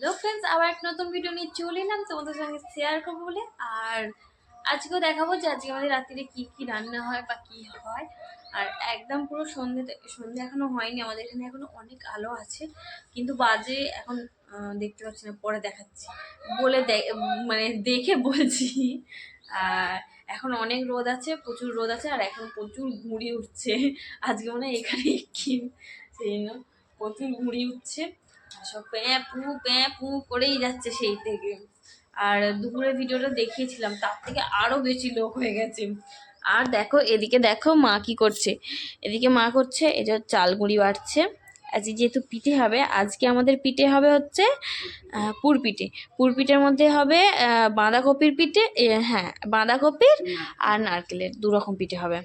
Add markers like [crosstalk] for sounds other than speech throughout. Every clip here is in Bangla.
হ্যালো ফ্রেন্ডস আবার এক নতুন ভিডিও নিয়ে চলে এলাম। তোমাদের সঙ্গে শেয়ার করব বলে। আর আজকেও দেখাবো যে আজকে আমাদের রাত্রিরে কি কি রান্না হয় বা কি হয়। আর একদম পুরো সন্ধে সন্ধে এখনও হয়নি, আমাদের এখানে এখনও অনেক আলো আছে। কিন্তু বাজে এখন দেখতে পাচ্ছি না, পরে দেখাচ্ছি। বলে মানে দেখে বলছি। আর এখন অনেক রোদ আছে, প্রচুর রোদ আছে, আর এখন প্রচুর ঘুড়ি উঠছে। আজকে মনে হয় এখানে কি সেই প্রচুর ঘুড়ি উঠছে। সব প্যাঁ পু প্যাঁ পু করেই যাচ্ছে সেই থেকে। আর দুপুরে ভিডিওটা দেখিয়েছিলাম তার থেকে আরও বেশি লোক হয়ে গেছে। আর দেখো এদিকে দেখো মা কি করছে। এদিকে মা করছে এই যে চাল গুঁড়ি বাড়ছে। আজকে যেহেতু পিঠে হবে আজকে আমাদের পিঠে হবে হচ্ছে পুরপিঠে পুর পিঠে। পুর পিঠের মধ্যে হবে বাঁধাকপির পিঠে হ্যাঁ বাঁধাকপির আর নারকেলের দু রকম পিঠে হবে।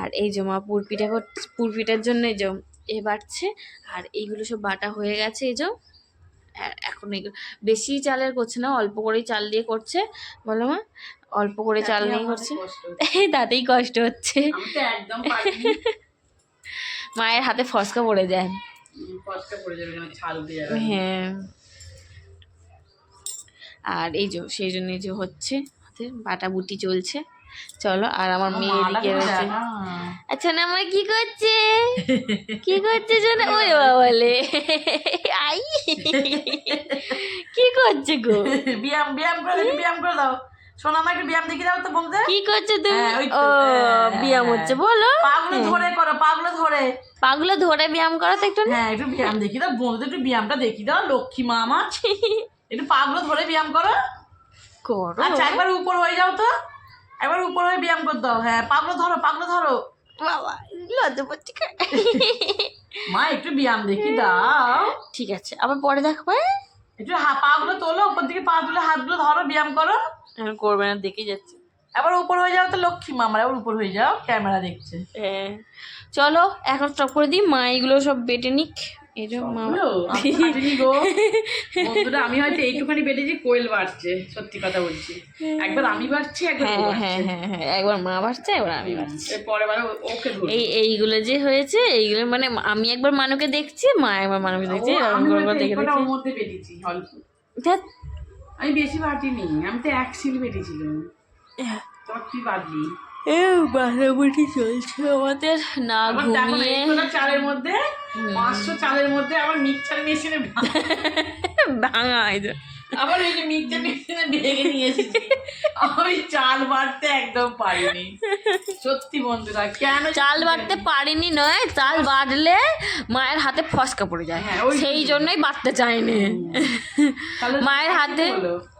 আর এই যে মা পুর পিঠে করছে পুর পিঠের জন্য এই যে এ বাড়ছে আর এইগুলো সব বাটা হয়ে গেছে এই যে। এখন এগুলো বেশি চালের করছে না অল্প করেই চাল দিয়ে করছে। বলো মা অল্প করে চাল নিয়ে করছে। তাতেই কষ্ট হচ্ছে। মায়ের হাতে ফসকা পড়ে যায়। হ্যাঁ। আর এই যে সেই জন্য এই যে হচ্ছে বাটা বুটি চলছে। চলো আর আমার মেয়ে এদিকে রয়েছে। আচ্ছা না আমার কি করছে? [laughs] কি করছে জানো ওরে বাবালে আই। কি করছে গো? ব্যায়াম ব্যায়াম করে ব্যায়াম করে দাও। শোনা আমাকে ব্যায়াম দেখি দাও তো বলতে। কি করছ তুমি? হ্যাঁ, ও হ্যাঁ, ব্যায়াম হ্যাঁ। হচ্ছে বলো। পাগুলো ধরে করো পাগুলো ধরে। পাগুলো ধরে ব্যায়াম করো তো একটু হ্যাঁ একটু ব্যায়াম দেখি দাও বন্ধুদের একটু ব্যায়ামটা দেখি দাও লক্ষ্মী মা আমার। [laughs] একটু পাগুলো ধরে ব্যায়াম করো। করো। আচ্ছা একবার উপর হয়ে যাও তো। একবার উপর হয়ে ব্যায়াম করে দাও হ্যাঁ পাগুলো ধরো পাগুলো ধরো। বাবা লজ্জা পাচ্ছি মা একটু ব্যায়াম দেখি দাও। ঠিক আছে আবার পরে দেখো একটু হা- পাগুলো তোলো উপর দিকে পা তুলে হাতগুলো ধরো ব্যায়াম করো। করবে না দেখে যাচ্ছে। এবার উপর হয়ে যাও তো লক্ষ্মী মা আমার এবার উপর হয়ে যাও ক্যামেরা দেখছে। হ্যাঁ। চলো এখন স্টপ করে দিই মা এগুলো সব বেটে নিক। এই যে মা হলো? [laughs] আমি তো হাঁটিনি গো। বন্ধুরা আমি হয়তো এইটুখানি বেড়েছি কোয়েল বাড়ছে সত্যি কথা বলছি। একবার আমি বাড়ছি একবার হ্যাঁ হ্যাঁ হ্যাঁ হ্যাঁ একবার মা বাড়ছে একবার আমি বাড়ছি। ওকে এই এইগুলো যে হয়েছে এইগুলো মানে আমি একবার মানুকে দেখছি মা একবার মানুকে দেখছি আমি ওর মধ্যে বেরিয়েছি অল্প বেশি বাটিনি আমি তো এক সিল বেরিয়েছিলাম হ্যাঁ। তোমার তুই বাদলি এ চলছে আমাদের। না ঘুমিয়ে। চালের মধ্যে পাঁচশো চালের মধ্যে আবার মিক্সচার মেশিনে ভাঙা আবার এই যে মিক্সচার মেশিনে ভেঙে নিয়ে এসেছি। আমি চাল বাড়তে একদম পারিনি। সত্যি বন্ধুরা কেন চাল বাড়তে পারিনি নয় চাল বাড়লে মায়ের হাতে ফসকা পড়ে যায়। হ্যাঁ, ওই সেই জন্যই। বাড়তে চাইনি। মায়ের হাতে?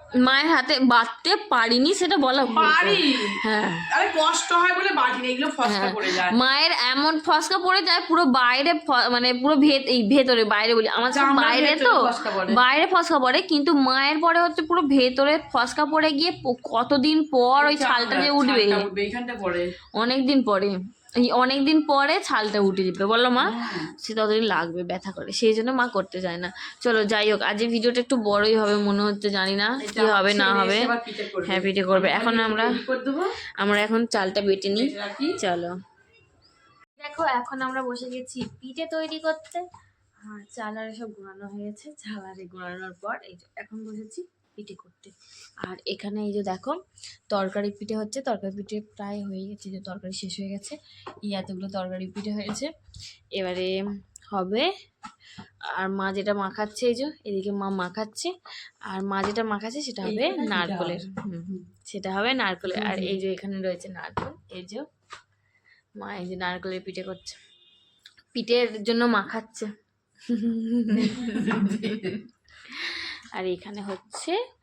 মায়ের হাতে বাঁধতে পারিনি সেটা বলা পারি? হ্যাঁ। আরে কষ্ট হয় বলে বাড়ি না এগুলো ফসকা পড়ে যায়। মায়ের এমন ফসকা পড়ে যায় পুরো বাইরে মানে পুরো ভেত এই ভেতরে বাইরে বলি। আমার সব বাইরে তো বাইরে ফসকা পড়ে কিন্তু মায়ের পরে হচ্ছে পুরো ভেতরে ফসকা পড়ে গিয়ে কতদিন পর ওই ছালটা যে উঠবে। ছালটা উঠবে এইখানটা পড়ে। অনেক দিন পরে। এই অনেক দিন পরে ছালটা উঠে যাবে বলো মা হ্যাঁ। সে ততদিন লাগবে ব্যথা করে। সেই জন্য মা করতে চায় না। চলো যাই হোক আজ এই ভিডিওটা একটু বড়ই হবে মনে হচ্ছে জানি না কি হবে না হবে। হ্যাঁ পিঠে করবে। এখন আমরা আমরা এখন চালটা বেটে নিই। চলো। দেখো এখন আমরা বসে গেছি পিঠে তৈরি করতে। হ্যাঁ চাল আর সব গুঁড়ানো হয়ে গেছে। চাল আর গুঁড়ানোর পর এই এখন বসেছি পিঠে করতে। আর এখানে এই যে দেখো তরকারি পিঠে হচ্ছে তরকারি পিঠে প্রায় হয়ে গেছে যে তরকারি শেষ হয়ে গেছে। এই এতগুলো তরকারি পিঠে হয়েছে। এবারে হবে আর মা যেটা মাখাচ্ছে এই যে এদিকে মা মাখাচ্ছে আর মা যেটা মাখাচ্ছে সেটা হবে নারকলের। সেটা হবে নারকলের। আর এই যে এখানে রয়েছে নারকল এই যে মা এই যে নারকলের পিঠে করছে। পিঠের জন্য মাখাচ্ছে। [laughs] আর এখানে হচ্ছে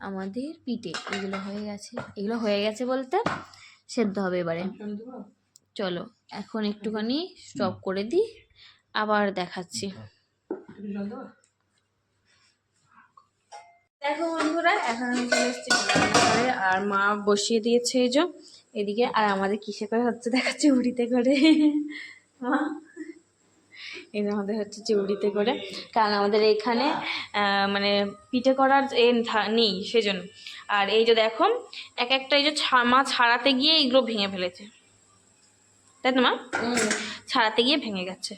আমাদের পিঠে এগুলো হয়ে গেছে। এগুলো হয়ে গেছে বলতে সেদ্ধ হবে এবারে। চলো এখন একটুখানি স্টপ করে দিই আবার দেখাচ্ছি। দেখো বন্ধুরা এখন আমি চলে এসেছি আর মা বসিয়ে দিয়েছে এই যে এদিকে আর আমাদের কিসে করে হচ্ছে দেখাচ্ছে উড়িতে করে? মা? এই যে আমাদের হচ্ছে চৌড়িতে করে। কারণ আমাদের এখানে মানে পিঠে করার এ নেই সেজন্য। আর এই যে দেখো এক একটা এই যে মা ছাড়াতে গিয়ে এইগুলো ভেঙে ফেলেছে। তাই তো মা? ছাড়াতে গিয়ে ভেঙে গেছে।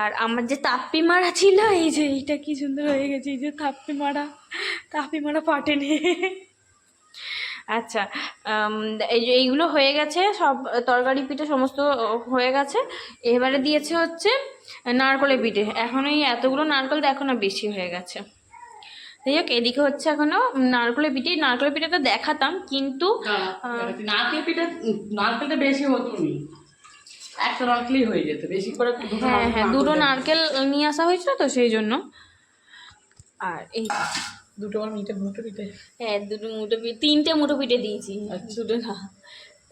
আর আমার যে তাপ্পি মারা ছিল এই যে এইটা কি সুন্দর হয়ে গেছে এই যে তাপ্পি মারা তাপ্পি মারা পাটেনি আচ্ছা এই যে এইগুলো হয়ে গেছে সব তরকারি পিঠে সমস্ত হয়ে গেছে। এবারে দিয়েছে হচ্ছে নারকলের পিঠে। এখন এই এতগুলো নারকল দেখো না বেশি হয়ে গেছে। যাই হোক এদিকে হচ্ছে এখনও নারকলের পিঠে নারকলের পিঠেটা দেখাতাম কিন্তু নারকেল পিঠে নারকেলটা বেশি হতো একটা নারকেলই হয়ে যেত বেশি করে হ্যাঁ হ্যাঁ দুটো নারকেল নিয়ে আসা হয়েছিল তো সেই জন্য। আর এই দুটো আর মিটে মুটো পিঠে। হ্যাঁ দুটো মুঠো পিঠে তিনটে মুঠো পিঠে দিয়েছি। আচ্ছা। দুটো না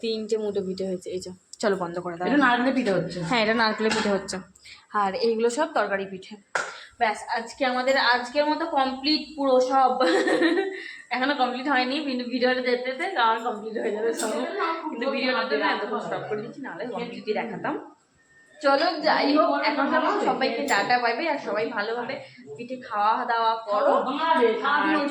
তিনটে মুঠো পিঠে হয়েছে এই চলো বন্ধ করে দাও। এটা নারকেলের পিঠে হচ্ছে। হ্যাঁ এটা নারকেলের পিঠে হচ্ছে। আর এইগুলো সব তরকারি পিঠে। ব্যাস আজকে আমাদের আজকের মতো কমপ্লিট পুরো সব। এখনও কমপ্লিট হয়নি কিন্তু ভিডিওটা দেখতে দেখতে আমার কমপ্লিট হয়ে যাবে সব। কিন্তু ভিডিওটা তো এতক্ষণ স্টপ করে দিচ্ছি নাহলে কমপ্লিটই দেখাতাম। চলো যাই হোক এখন সব সবাইকে টাটা পাইবে আর সবাই ভালোভাবে পিঠে খাওয়া দাওয়া করো।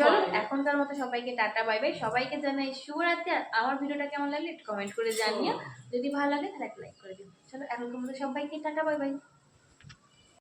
চলো এখনকার মতো সবাইকে টাটা পাইবে সবাইকে জানাই শুভরাত্রি আর আমার ভিডিওটা কেমন লাগলে একটু কমেন্ট করে জানিও। যদি ভালো লাগে তাহলে একটা লাইক করে দিও। চলো এখনকার মতো সবাইকে টাটা বাই বাই